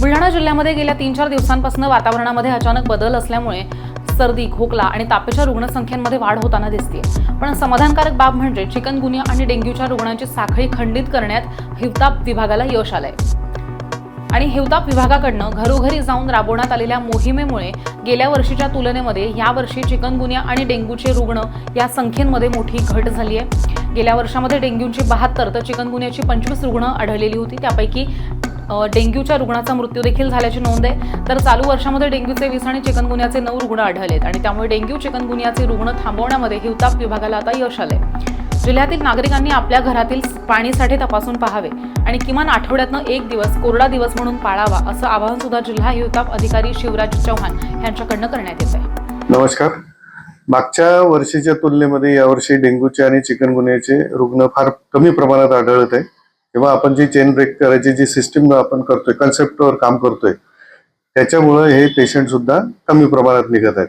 बुलढाणा जिल्ह्यामध्ये गेल्या तीन चार दिवसांपासून वातावरणामध्ये अचानक बदल असल्यामुळे सर्दी खोकला आणि तापेच्या रुग्णसंख्येमध्ये वाढ होताना दिसते पण समाधानकारक बाब म्हणजे चिकनगुनिया आणि डेंग्यूच्या रुग्णांची साखळी खंडित करण्यात हिवताप विभागाला यश आलंय. आणि हिवताप विभागाकडनं घरोघरी जाऊन राबवण्यात आलेल्या मोहिमेमुळे गेल्या वर्षीच्या तुलनेमध्ये यावर्षी चिकनगुनिया आणि डेंग्यूचे रुग्ण या संख्येमध्ये मोठी घट झाली आहे गेल्या वर्षामध्ये डेंग्यूची बहात्तर तर चिकनगुनियाची पंचवीस रुग्ण आढळलेली होती. त्यापैकी डेंग्यूच्या रुग्णाचा मृत्यू देखील झाल्याची नोंद आहे. तर चालू वर्षामध्ये डेंग्यूचे वीस आणि चिकनगुन्याचे नऊ रुग्ण आढळलेत आणि त्यामुळे डेंग्यू चिकनगुन्याचे रुग्ण थांबवण्यामध्ये हिवताप विभागाला आता यश आले जिल्ह्यातील नागरिकांनी आपल्या घरातील पाणीसाठे तपासून पाहावे आणि किमान आठवड्यातनं एक दिवस कोरडा दिवस म्हणून पाळावा असं आवाहन सुद्धा जिल्हा हिवताप अधिकारी शिवराज चव्हाण यांच्याकडनं करण्यात येत आहे नमस्कार. मागच्या वर्षीच्या तुलनेमध्ये यावर्षी डेंग्यूचे आणि चिकनगुन्याचे रुग्ण फार कमी प्रमाणात आढळत आहे किंवा आपण जी चेन ब्रेक करायची जी सिस्टीम आपण करतोय कन्सेप्टवर काम करतोय त्याच्यामुळं हे पेशंट सुद्धा कमी प्रमाणात निघत आहेत.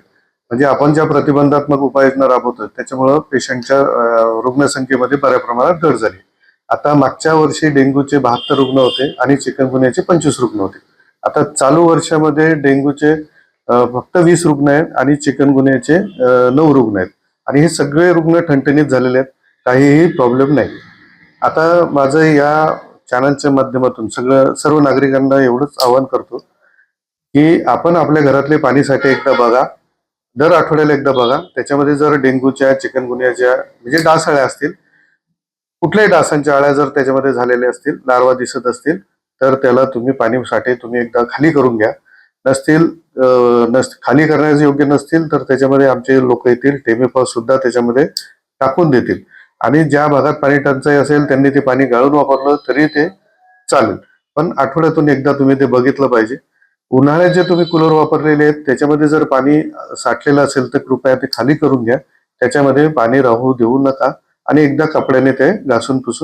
म्हणजे आपण ज्या प्रतिबंधात्मक उपाययोजना राबवतोय त्याच्यामुळं पेशंटच्या रुग्णसंख्येमध्ये बऱ्या प्रमाणात घट झाली. आता मागच्या वर्षी डेंग्यूचे बहात्तर रुग्ण होते आणि चिकनगुन्याचे पंचवीस रुग्ण होते. आता चालू वर्षामध्ये डेंग्यूचे फक्त वीस रुग्ण आहेत आणि चिकनगुन्याचे नऊ रुग्ण आहेत. आणि हे सगळे रुग्ण ठणठणीत झालेले आहेत. काहीही प्रॉब्लेम नाही. आता माझं या चॅनलच्या माध्यमातून सगळं सर्व नागरिकांना एवढंच आवाहन करतो की आपण आपल्या घरातले पाणीसाठी एकदा बघा. दर आठवड्याला एकदा बघा. त्याच्यामध्ये जर डेंग्यूच्या चिकनगुन्याच्या म्हणजे डासाळ्या असतील कुठल्याही डासांच्या आळ्या जर त्याच्यामध्ये झालेल्या असतील लार्वा दिसत असतील तर त्याला तुम्ही पाणी साठे तुम्ही एकदा खाली करून घ्या. नसतील नस खाली करण्याचे योग्य नसतील तर त्याच्यामध्ये आमचे लोक येतील टेमिफॉस सुद्धा त्याच्यामध्ये टाकून देतील. आणि ज्या भागात पाणी टंचाई असेल त्यांनी ते पाणी गाळून वापरलं तरी ते चालेल. पण आठवड्यातून एकदा तुम्ही ते बघितलं पाहिजे. उन्हाळ्यात जे तुम्ही कूलर वापरलेले आहेत त्याच्यामध्ये जर पाणी साठलेलं असेल तर कृपया ते खाली करून घ्या. त्याच्यामध्ये पाणी राहू देऊ नका आणि एकदा कपड्याने ते घासून पुसून